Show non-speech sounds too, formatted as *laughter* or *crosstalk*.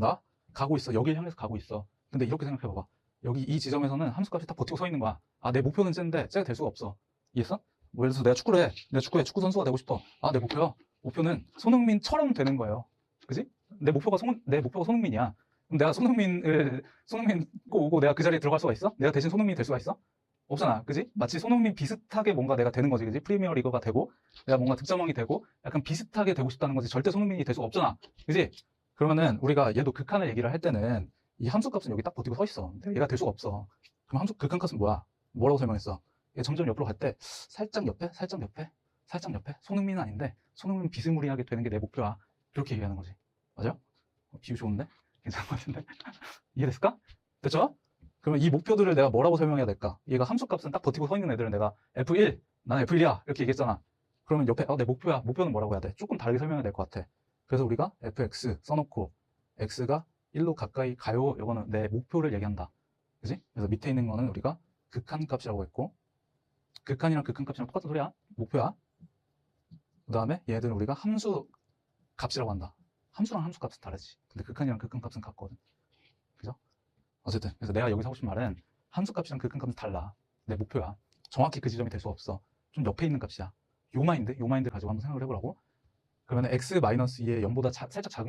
나 가고 있어. 여기를 향해서 가고 있어. 근데 이렇게 생각해봐봐. 여기 이 지점에서는 함수값이 딱 버티고 서 있는 거야. 아, 내 목표는 쟤인데 쟤가 될 수가 없어. 이해했어? 뭐 예를 들어서 내가 축구를 해. 내가 축구에 축구 선수가 되고 싶어. 아, 내 목표야. 목표는 손흥민처럼 되는 거예요. 그지? 내 목표가 손, 내 목표가 손흥민이야. 그럼 내가 손흥민을, 손흥민 꼭 오고 내가 그 자리에 들어갈 수가 있어? 내가 대신 손흥민이 될 수가 있어? 없잖아. 그지? 마치 손흥민 비슷하게 뭔가 내가 되는 거지. 그지? 프리미어 리거가 되고, 내가 뭔가 득점왕이 되고, 약간 비슷하게 되고 싶다는 거지. 절대 손흥민이 될 수가 없잖아. 그지? 그러면은 우리가 얘도 극한을 얘기를 할 때는 이 함수값은 여기 딱 버티고 서 있어. 근데 얘가 될 수가 없어. 그럼 함수 극한값은 뭐야? 뭐라고 설명했어? 얘 점점 옆으로 갈 때 살짝 옆에, 살짝 옆에, 살짝 옆에. 손흥민은 아닌데 손흥민 비스무리하게 되는 게 내 목표야. 이렇게 얘기하는 거지. 맞아? 어, 비유 좋은데? *laughs* 괜찮은 것 같은데? *laughs* 이해됐을까? 됐죠? 그러면 이 목표들을 내가 뭐라고 설명해야 될까? 얘가 함수값은 딱 버티고 서 있는 애들은 내가 F1, 나는 F1이야. 이렇게 얘기했잖아. 그러면 옆에, 어, 내 목표야. 목표는 뭐라고 해야 돼? 조금 다르게 설명해야 될 것 같아. 그래서 우리가 fx 써놓고 x가 1로 가까이 가요. 이거는 내 목표를 얘기한다. 그지? 그래서 밑에 있는 거는 우리가 극한 값이라고 했고 극한이랑 극한 값이랑 똑같은 소리야. 목표야. 그 다음에 얘들은 우리가 함수 값이라고 한다. 함수랑 함수 값은 다르지. 근데 극한이랑 극한 값은 같거든. 그죠? 어쨌든 그래서 내가 여기서 하고 싶은 말은 함수 값이랑 극한 값은 달라. 내 목표야. 정확히 그 지점이 될 수 없어. 좀 옆에 있는 값이야. 요 마인드, 요 마인드 가지고 한번 생각을 해보라고. 그러면 x 마이너스 2의 0보다 자- 살짝 작은